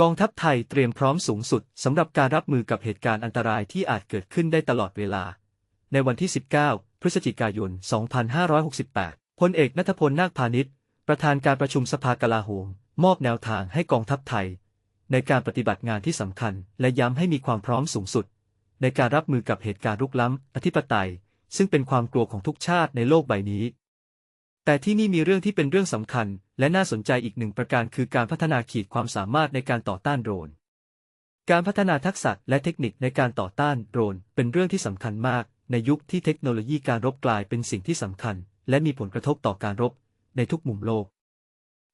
กองทัพไทยเตรียมพร้อมสูงสุดสำหรับการรับมือกับเหตุการณ์อันตรายที่อาจเกิดขึ้นได้ตลอดเวลา ในวันที่ 19 พฤศจิกายน 2568 พลเอกนัทพลนาคพาณิชย์ ประธานการประชุมสภากลาโหม มอบแนวทางให้กองทัพไทย ในการปฏิบัติงานที่สำคัญ และย้ำให้มีความพร้อมสูงสุด ในการรับมือกับเหตุการณ์รุกล้ำอธิปไตย ซึ่งเป็นความกลัวของทุกชาติในโลกใบนี้ แต่ที่นี่มีเรื่องที่เป็นเรื่องสำคัญ และน่าสนใจอีกหนึ่งประการคือการพัฒนาขีดความสามารถในการต่อต้านโดรน การพัฒนาทักษะและเทคนิคในการต่อต้านโดรน เป็นเรื่องที่สำคัญมาก ในยุคที่เทคโนโลยีการรบกลายเป็นสิ่งที่สำคัญ และมีผลกระทบต่อการรบ ในทุกมุมโลก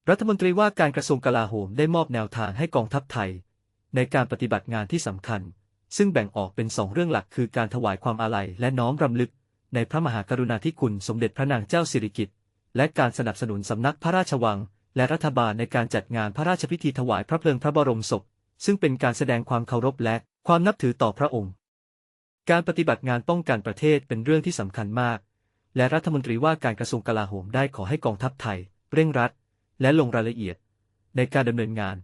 รัฐมนตรีว่าการกระทรวงกลาโหมได้มอบแนวทางให้กองทัพไทย ในการปฏิบัติงานที่สำคัญ ซึ่งแบ่งออกเป็นสองเรื่องหลักคือการถวายความอาลัยและน้อมรำลึก ในพระมหากรุณาธิคุณสมเด็จพระนางเจ้าสิริกิติ์ และการสนับสนุนสำนักพระราชวัง และรัฐบาลในการจัดงานพระราชพิธีถวายพระเพลิงพระบรมศพ ซึ่งเป็นการแสดงความเคารพและความนับถือต่อพระองค์ การปฏิบัติงานป้องกันประเทศเป็นเรื่องที่สำคัญมาก และรัฐมนตรีว่าการกระทรวงกลาโหมได้ขอให้กองทัพไทย เร่งรัด และลงรายละเอียด ในการดำเนินงาน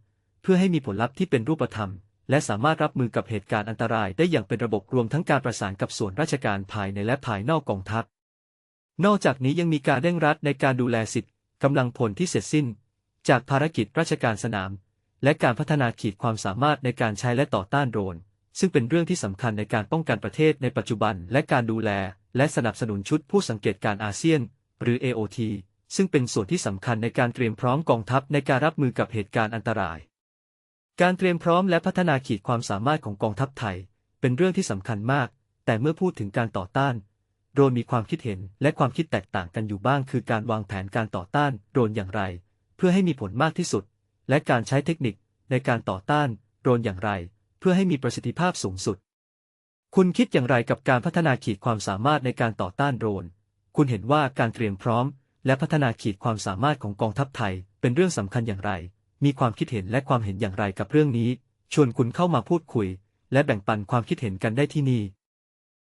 เพื่อให้มีผลลัพธ์ที่เป็นรูปธรรม และสามารถรับมือกับเหตุการณ์อันตรายได้อย่างเป็นระบบรวมทั้งการประสานกับส่วนราชการภายในและภายนอกกองทัพ นอกจากนี้ยังมีการเร่งรัดในการดูแลสิทธิ์กำลังพลที่เสร็จสิ้น จากภารกิจราชการสนาม และการพัฒนาขีดความสามารถในการใช้และต่อต้านโดรน ซึ่งเป็นเรื่องที่สำคัญในการป้องกันประเทศในปัจจุบันและการดูแล และสนับสนุนชุดผู้สังเกตการอาเซียน หรือ AOT ซึ่งเป็นส่วนที่สำคัญในการเตรียมพร้อมกองทัพในการรับมือกับเหตุการณ์อันตราย การเตรียมพร้อมและพัฒนาขีดความสามารถของกองทัพไทย เป็นเรื่องที่สำคัญมาก แต่เมื่อพูดถึงการต่อต้าน โดรนมีความคิดเห็นและความคิดแตกต่างกันอยู่บ้าง คือการวางแผนการต่อต้านโดรนอย่างไร เพื่อให้มีผลมากที่สุด และการใช้เทคนิคในการต่อต้านโดรนอย่างไร เพื่อให้มีประสิทธิภาพสูงสุด คุณคิดอย่างไรกับการพัฒนาขีดความสามารถในการต่อต้านโดรนคุณเห็นว่าการเตรียมพร้อม และพัฒนาขีดความสามารถของกองทัพไทย เป็นเรื่องสำคัญอย่างไร มีความคิดเห็นและความเห็นอย่างไรกับเรื่องนี้ ชวนคุณเข้ามาพูดคุย และแบ่งปันความคิดเห็นกันได้ที่นี่